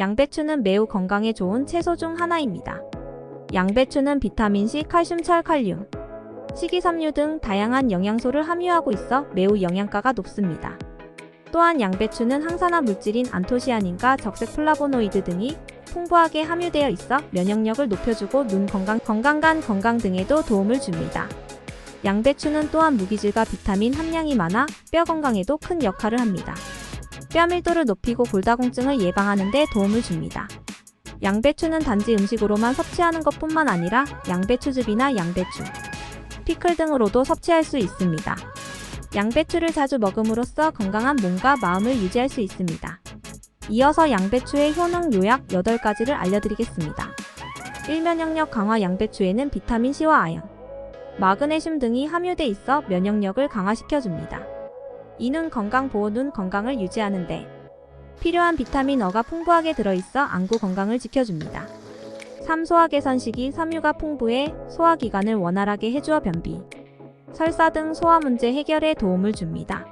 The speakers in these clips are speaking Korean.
양배추는 매우 건강에 좋은 채소 중 하나입니다. 양배추는 비타민C, 칼슘, 철, 칼륨, 식이섬유 등 다양한 영양소를 함유하고 있어 매우 영양가가 높습니다. 또한 양배추는 항산화 물질인 안토시아닌과 적색 플라보노이드 등이 풍부하게 함유되어 있어 면역력을 높여주고 눈 건강, 건강 간 건강 등에도 도움을 줍니다. 양배추는 또한 무기질과 비타민 함량이 많아 뼈 건강에도 큰 역할을 합니다. 뼈 밀도를 높이고 골다공증을 예방하는 데 도움을 줍니다. 양배추는 단지 음식으로만 섭취하는 것뿐만 아니라 양배추즙이나 양배추, 피클 등으로도 섭취할 수 있습니다. 양배추를 자주 먹음으로써 건강한 몸과 마음을 유지할 수 있습니다. 이어서 양배추의 효능 요약 8가지를 알려드리겠습니다. 1 면역력 강화 양배추에는 비타민C와 아연, 마그네슘 등이 함유돼 있어 면역력을 강화시켜줍니다. 이는 건강 보호 눈 건강을 유지하는데 필요한 비타민 어가 풍부하게 들어있어 안구 건강을 지켜줍니다. 3. 소화 개선식이 섬유가 풍부해 소화기관을 원활하게 해주어 변비, 설사 등 소화 문제 해결에 도움을 줍니다.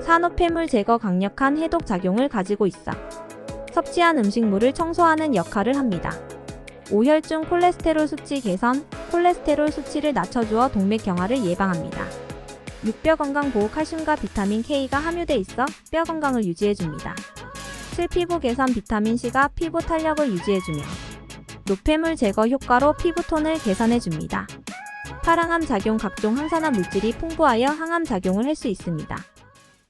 산호폐물 제거 강력한 해독 작용을 가지고 있어 섭취한 음식물을 청소하는 역할을 합니다. 오혈중 콜레스테롤 수치 개선, 콜레스테롤 수치를 낮춰주어 동맥 경화를 예방합니다. 육뼈 건강 보호 칼슘과 비타민 K가 함유돼 있어 뼈 건강을 유지해줍니다. 7. 피부 개선 비타민 C가 피부 탄력을 유지해주며 노폐물 제거 효과로 피부톤을 개선해줍니다. 파랑암 작용 각종 항산화 물질이 풍부하여 항암 작용을 할 수 있습니다.